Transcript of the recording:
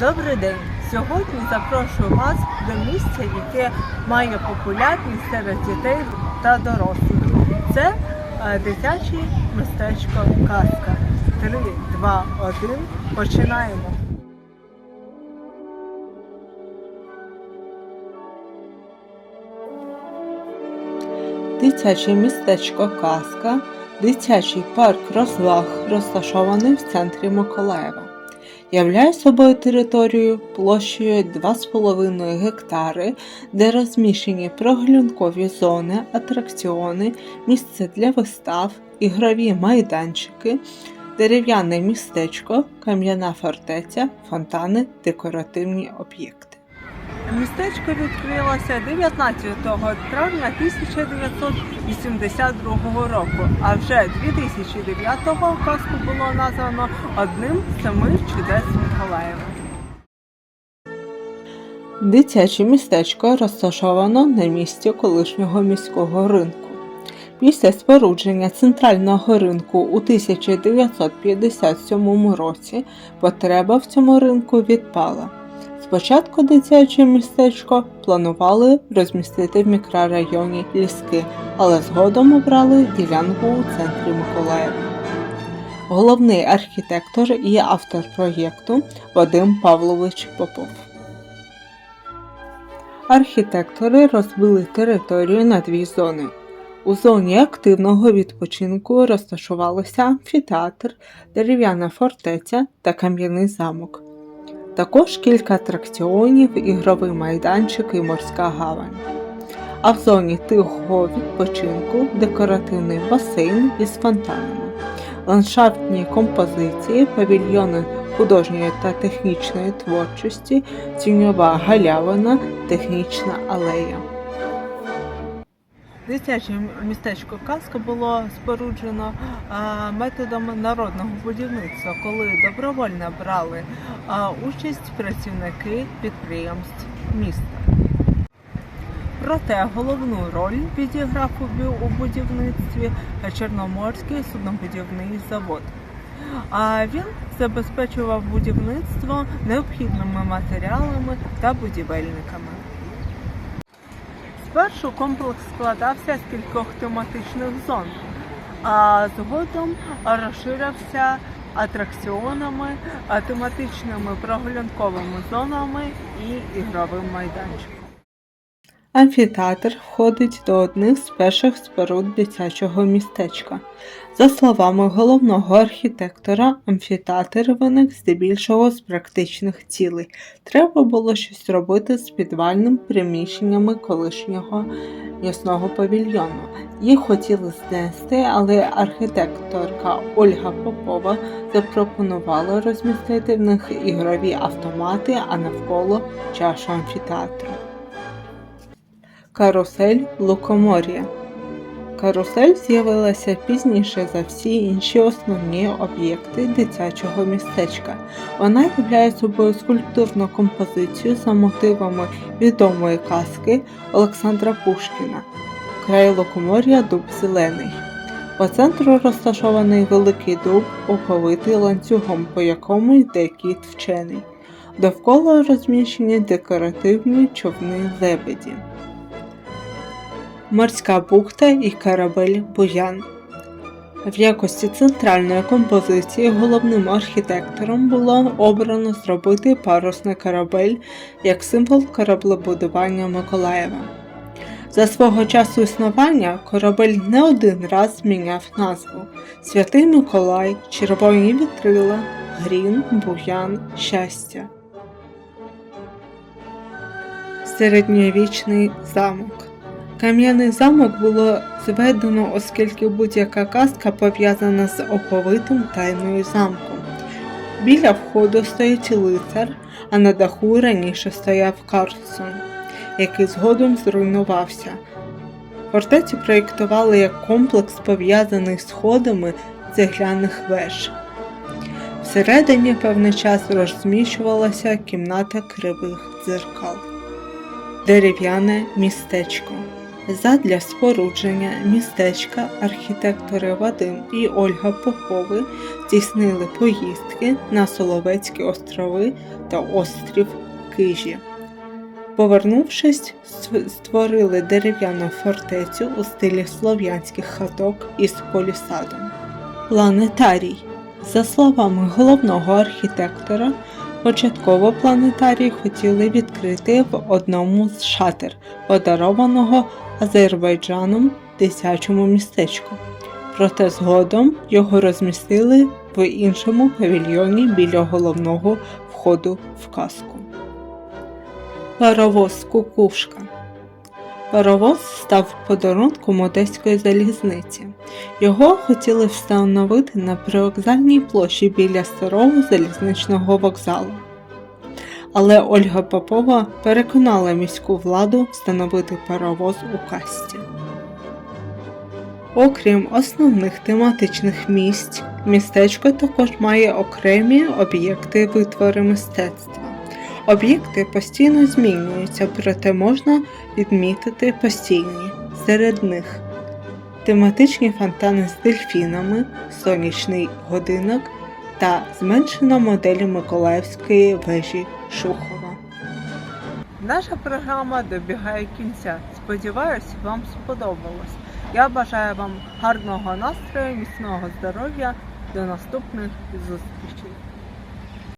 Добрий день! Сьогодні запрошую вас до місця, яке має популярність серед дітей та дорослих. Це е, дитяче містечко Казка. 3, 2, 1. Починаємо. Дитяче містечко Казка, дитячий парк розваг, розташований в центрі Миколаєва. Являє собою територію площею 2,5 гектари, де розміщені проглянкові зони, атракціони, місце для вистав, ігрові майданчики, дерев'яне містечко, кам'яна фортеця, фонтани, декоративні об'єкти. Містечко відкрилося 19 травня 1982 року, а вже 2009-го казку було названо одним з семи чудес Миколаєва. Дитяче містечко розташовано на місці колишнього міського ринку. Після спорудження центрального ринку у 1957 році потреба в цьому ринку відпала. Спочатку дитяче містечко планували розмістити в мікрорайоні Ліски, але згодом обрали ділянку у центрі Миколаєва. Головний архітектор і автор проєкту Вадим Павлович Попов. Архітектори розбили територію на дві зони. У зоні активного відпочинку розташувалися амфітеатр, дерев'яна фортеця та кам'яний замок. Також кілька атракціонів, ігровий майданчик і морська гавань. А в зоні тихого відпочинку декоративний басейн із фонтанами, ландшафтні композиції, павільйони художньої та технічної творчості, тіньова галявина, технічна алея. Дитяче містечко Казка було споруджено методом народного будівництва, коли добровольно брали участь працівники підприємств міста. Проте головну роль відіграв у будівництві Чорноморський суднобудівний завод. А він забезпечував будівництво необхідними матеріалами та будівельниками. Спершу комплекс складався з кількох тематичних зон, а згодом розширився атракціонами, тематичними прогулянковими зонами і ігровим майданчиком. Амфітеатр входить до одних з перших споруд дитячого містечка. За словами головного архітектора, амфітеатр виник здебільшого з практичних цілей. Треба було щось робити з підвальним приміщеннями колишнього м'ясного павільйону. Їх хотіли знести, але архітекторка Ольга Попова запропонувала розмістити в них ігрові автомати, а навколо чашу амфітеатру. Карусель Лукомор'я. Карусель з'явилася пізніше за всі інші основні об'єкти дитячого містечка. Вона являє собою скульптурну композицію за мотивами відомої казки Олександра Пушкіна. Край лукомор'я дуб зелений. По центру розташований великий дуб, оповитий ланцюгом, по якому йде кіт вчений. Довкола розміщені декоративні човни лебеді. Морська бухта і корабель Буян. В якості центральної композиції головним архітектором було обрано зробити парусний корабель як символ кораблебудування Миколаєва. За свого часу існування корабель не один раз зміняв назву Святий Миколай, Червоні вітрила, Грін, Буян, Щастя. Середньовічний замок. Кам'яний замок було зведено, оскільки будь-яка казка пов'язана з оповитим тайною замком. Біля входу стоїть лицар, а на даху раніше стояв Карлсон, який згодом зруйнувався. Фортецю проєктували як комплекс, пов'язаний з сходами цегляних веж. Всередині певний час розміщувалася кімната кривих дзеркал. Дерев'яне містечко. Задля спорудження містечка архітектори Вадим і Ольга Попови здійснили поїздки на Соловецькі острови та острів Кижі. Повернувшись, створили дерев'яну фортецю у стилі слов'янських хаток із полісадом. Планетарій. За словами головного архітектора, початково планетарій хотіли відкрити в одному з шатер, подарованого Азербайджаном дитячому містечку. Проте згодом його розмістили в іншому павільйоні біля головного входу в казку. Паровоз Кукушка Паровоз став подарунком одеської залізниці. Його хотіли встановити на привокзальній площі біля старого залізничного вокзалу. Але Ольга Попова переконала міську владу встановити паровоз у касті. Окрім основних тематичних місць, містечко також має окремі об'єкти витвори мистецтва. Об'єкти постійно змінюються, проте можна відмітити постійні. Серед них тематичні фонтани з дельфінами, сонячний годинок та зменшена модель Миколаївської вежі Шухова. Наша програма добігає кінця. Сподіваюсь, вам сподобалось. Я бажаю вам гарного настрою, міцного здоров'я. До наступних зустрічей.